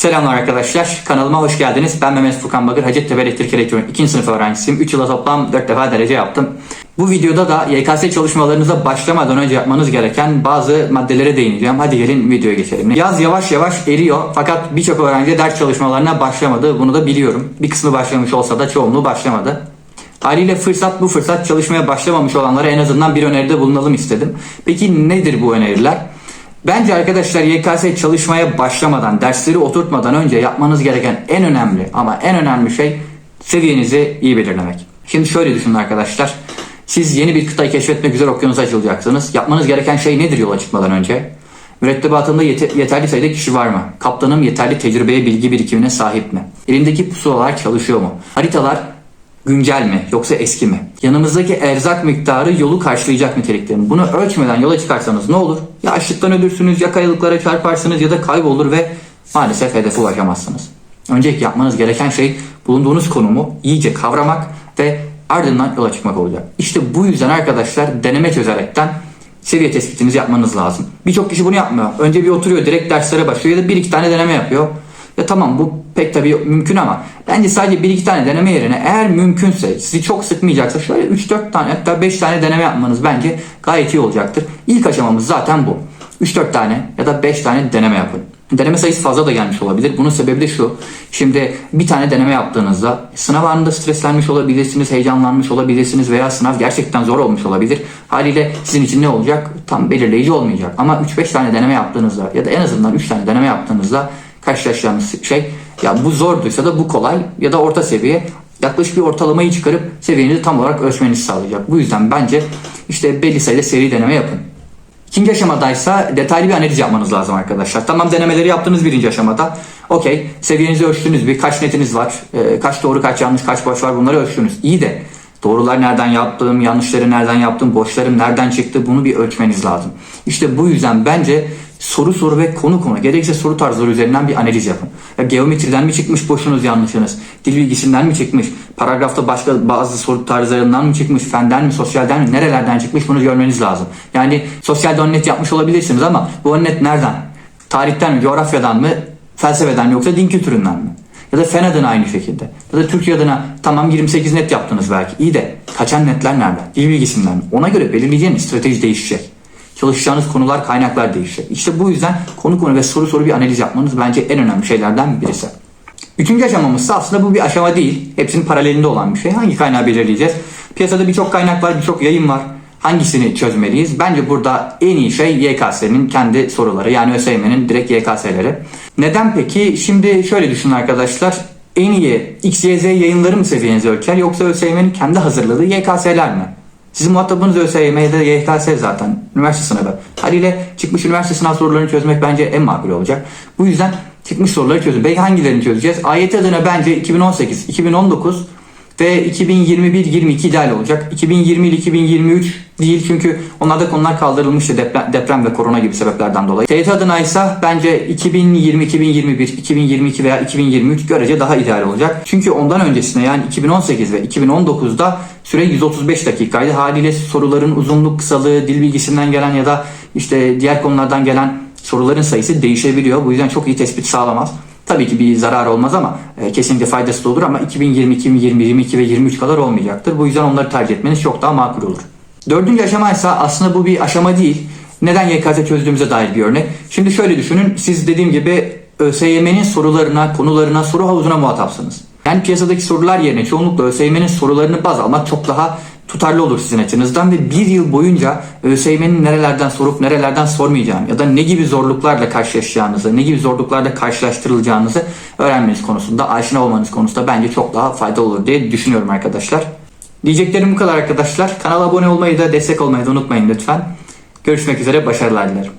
Selamlar arkadaşlar. Kanalıma hoş geldiniz. Ben Mehmet Furkan Bagır. Hacettepe Elektrik Elektronik 2. sınıf öğrencisiyim. 3 yıla toplam 4 defa derece yaptım. Bu videoda da YKS çalışmalarınıza başlamadan önce yapmanız gereken bazı maddelere değineceğim. Hadi gelin videoya geçelim. Yaz yavaş yavaş eriyor fakat birçok öğrenci ders çalışmalarına başlamadı. Bunu da biliyorum. Bir kısmı başlamış olsa da çoğunluğu başlamadı. Haliyle fırsat bu fırsat çalışmaya başlamamış olanlara en azından bir öneride bulunalım istedim. Peki nedir bu öneriler? Bence arkadaşlar YKS çalışmaya başlamadan, dersleri oturtmadan önce yapmanız gereken en önemli ama en önemli şey seviyenizi iyi belirlemek. Şimdi şöyle düşünün arkadaşlar. Siz yeni bir kıtayı keşfetmek üzere okyanusa açılacaksınız. Yapmanız gereken şey nedir yola çıkmadan önce? Mürettebatında yete- yeterli sayıda kişi var mı? Kaptanım yeterli tecrübeye, bilgi birikimine sahip mi? Elindeki pusulalar çalışıyor mu? Haritalar güncel mi yoksa eski mi? Yanımızdaki erzak miktarı yolu karşılayacak nitelikte mi? Bunu ölçmeden yola çıkarsanız ne olur? Ya açlıktan ölürsünüz ya kayalıklara çarparsınız ya da kaybolur ve maalesef hedefe ulaşamazsınız. Öncelikle yapmanız gereken şey bulunduğunuz konumu iyice kavramak ve ardından yola çıkmak olacak. İşte bu yüzden arkadaşlar deneme çözerekten seviye tespitinizi yapmanız lazım. Birçok kişi bunu yapmıyor. Önce bir oturuyor direkt derslere başlıyor ya da bir iki tane deneme yapıyor. Ya tamam bu pek tabii mümkün ama bence sadece bir iki tane deneme yerine eğer mümkünse sizi çok sıkmayacaksa şöyle 3-4 tane hatta 5 tane deneme yapmanız bence gayet iyi olacaktır. İlk aşamamız zaten bu. 3-4 tane ya da 5 tane deneme yapın. Deneme sayısı fazla da gelmiş olabilir. Bunun sebebi de şu. Şimdi bir tane deneme yaptığınızda sınav anında streslenmiş olabilirsiniz, heyecanlanmış olabilirsiniz veya sınav gerçekten zor olmuş olabilir. Haliyle sizin için ne olacak? Tam belirleyici olmayacak. Ama 3-5 tane deneme yaptığınızda ya da en azından 3 tane deneme yaptığınızda karşılaşacağınız şey ya bu zorduysa da bu kolay ya da orta seviye yaklaşık bir ortalamayı çıkarıp seviyenizi tam olarak ölçmenizi sağlayacak. Bu yüzden bence işte belli sayıda seri deneme yapın. İkinci aşamadaysa detaylı bir analiz yapmanız lazım arkadaşlar. Tamam denemeleri yaptınız birinci aşamada. Okey seviyenizi ölçtünüz bir kaç netiniz var, e, kaç doğru kaç yanlış kaç boş var bunları ölçtünüz. İyi de doğrular nereden yaptım, yanlışları nereden yaptım, boşlarım nereden çıktı bunu bir ölçmeniz lazım. İşte bu yüzden bence soru soru ve konu konu gerekirse soru tarzları üzerinden bir analiz yapın. Ya geometriden mi çıkmış boşunuz yanlışınız? Dil bilgisinden mi çıkmış? Paragrafta başka bazı soru tarzlarından mı çıkmış? Fenden mi? Sosyalden mi? Nerelerden çıkmış? Bunu görmeniz lazım. Yani sosyalde ön net yapmış olabilirsiniz ama bu ön net nereden? Tarihten mi? Coğrafyadan mı? Felsefeden? Yoksa din kültüründen mi? Ya da fen adına aynı şekilde. Ya da Türkiye adına tamam 28 net yaptınız belki. İyi de kaçan netler nereden? Dil bilgisinden mi? Ona göre belirleyeceğiniz strateji değişecek. Çalışacağınız konular, kaynaklar değişecek. İşte bu yüzden konu konu ve soru soru bir analiz yapmanız bence en önemli şeylerden birisi. Üçüncü aşamamız ise aslında bu bir aşama değil. Hepsinin paralelinde olan bir şey. Hangi kaynağı belirleyeceğiz? Piyasada birçok kaynak var, birçok yayın var. Hangisini çözmeliyiz? Bence burada en iyi şey YKS'nin kendi soruları. Yani ÖSYM'nin direkt YKS'leri. Neden peki? Şimdi şöyle düşünün arkadaşlar. En iyi X, Y, Z yayınları mı seviyenizi ölçer yoksa ÖSYM'nin kendi hazırladığı YKS'ler mi? Sizin muhatabınız ÖSYM ya da YKS zaten. Üniversite sınavı. Haliyle çıkmış üniversite sınav sorularını çözmek bence en makul olacak. Bu yüzden çıkmış soruları çözün. Peki hangilerini çözeceğiz? AYT adına bence 2018, 2019 ve 2021-22 ideal olacak. 2020 ile 2023 değil çünkü onlarda konular kaldırılmıştı deprem, deprem ve korona gibi sebeplerden dolayı. TYT adına ise bence 2020, 2021, 2022 veya 2023 görece daha ideal olacak. Çünkü ondan öncesinde yani 2018 ve 2019'da süre 135 dakikaydı. Haliyle soruların uzunluk, kısalığı, dil bilgisinden gelen ya da işte diğer konulardan gelen soruların sayısı değişebiliyor. Bu yüzden çok iyi tespit sağlamaz. Tabii ki bir zarar olmaz ama e, kesinlikle faydası da olur ama 2020, 2020, 22 ve 23 kadar olmayacaktır. Bu yüzden onları tercih etmeniz çok daha makul olur. Dördüncü aşama ise aslında bu bir aşama değil. Neden YKS çözdüğümüze dair bir örnek. Şimdi şöyle düşünün. Siz dediğim gibi ÖSYM'nin sorularına, konularına, soru havuzuna muhatapsınız. Yani piyasadaki sorular yerine çoğunlukla ÖSYM'nin sorularını baz almak çok daha tutarlı olur sizin açınızdan ve bir yıl boyunca ÖSYM'nin nerelerden sorup nerelerden sormayacağını ya da ne gibi zorluklarla karşılaşacağınızı, ne gibi zorluklarla karşılaştırılacağınızı öğrenmeniz konusunda, aşina olmanız konusunda bence çok daha faydalı olur diye düşünüyorum arkadaşlar. Diyeceklerim bu kadar arkadaşlar. Kanala abone olmayı da destek olmayı da unutmayın lütfen. Görüşmek üzere, başarılar dilerim.